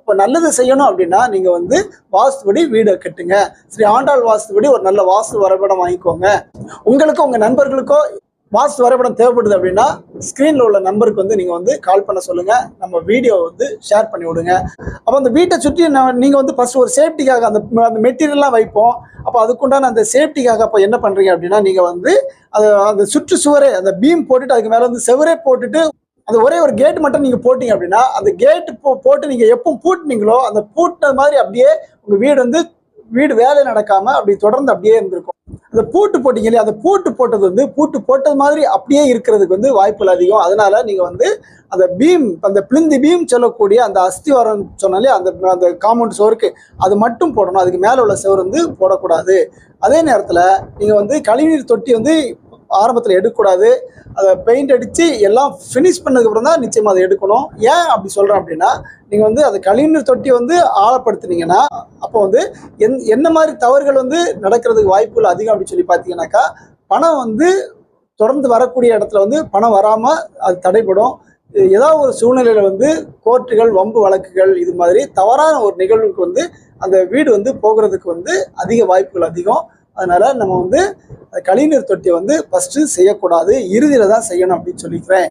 இப்போ நல்லது செய்யணும் அப்படின்னா நீங்க வந்து வாஸ்துபடி வீடை கட்டுங்க. ஸ்ரீ ஆண்டாள் வாஸ்துபடி ஒரு நல்ல வாஸ்து வரைபடம் வாங்கிக்கோங்க. உங்களுக்கும் உங்க நண்பர்களுக்கோ வாஸ்து வரைபடம் தேவைப்படுது அப்படின்னா ஸ்க்ரீனில் உள்ள நம்பருக்கு வந்து நீங்கள் வந்து கால் பண்ண சொல்லுங்கள் நம்ம வீடியோ வந்து ஷேர் பண்ணி விடுங்க. அப்போ அந்த வீட்டை சுற்றி நான் நீங்கள் வந்து ஃபஸ்ட் ஒரு சேஃப்டிக்காக அந்த அந்த மெட்டீரியல்லாம் வைப்போம். அப்போ அதுக்குண்டான அந்த சேஃப்டிக்காக அப்போ என்ன பண்ணுறீங்க அப்படின்னா நீங்கள் வந்து அதை அந்த சுற்று சுவரே அந்த பீம் போட்டுட்டு அதுக்கு மேலே வந்து செவரே போட்டுட்டு அந்த ஒரே ஒரு கேட் மட்டும் நீங்கள் போட்டீங்க அப்படின்னா அந்த கேட் போ போட்டு நீங்கள் எப்போ பூட்டினீங்களோ அந்த பூட்டினது மாதிரி அப்படியே உங்கள் வீடு வந்து வீடு வேலை நடக்காம அப்படி தொடர்ந்து அப்படியே இருந்திருக்கும். அந்த பூட்டு போட்டீங்க இல்லையா அந்த பூட்டு போட்டது வந்து பூட்டு போட்டது மாதிரி அப்படியே இருக்கிறதுக்கு வந்து வாய்ப்புகள் அதிகம். அதனால நீங்க வந்து அந்த பீம் அந்த பிளிந்தி பீம் சொல்லக்கூடிய அந்த அஸ்திவாரம் சொன்னாலே அந்த அந்த காம்பவுண்ட் சுவருக்கு அது மட்டும் போடணும். அதுக்கு மேலே உள்ள சுவர் வந்து போடக்கூடாது. அதே நேரத்தில் நீங்கள் வந்து கழிவுநீர் தொட்டி வந்து ஆரம்பத்தில் எடுக்கக்கூடாது. அதை பெயிண்ட் அடித்து எல்லாம் ஃபினிஷ் பண்ணதுக்கப்புறம் தான் நிச்சயமாக அதை எடுக்கணும். ஏன் அப்படி சொல்கிறேன் அப்படின்னா நீங்கள் வந்து அந்த கழிவுநீர் தொட்டி வந்து ஆழப்படுத்துனீங்கன்னா அப்போ வந்து என் என்ன மாதிரி தவறுகள் வந்து நடக்கிறதுக்கு வாய்ப்புகள் அதிகம் அப்படின்னு சொல்லி பார்த்தீங்கன்னாக்கா பணம் வந்து தொடர்ந்து வரக்கூடிய இடத்துல வந்து பணம் வராமல் அது தடைபடும். ஏதாவது ஒரு சூழ்நிலையில் வந்து கோர்ட்டுகள் வம்பு வழக்குகள் இது மாதிரி தவறான ஒரு நிகழ்வுக்கு வந்து அந்த வீடு வந்து போகிறதுக்கு வந்து அதிக வாய்ப்புகள் அதிகம். அதனால நம்ம வந்து கழிவுநீர் தொட்டியை வந்து ஃபஸ்ட்டு செய்யக்கூடாது இறுதியில் தான் செய்யணும் அப்படின்னு சொல்லிக்கிறேன்.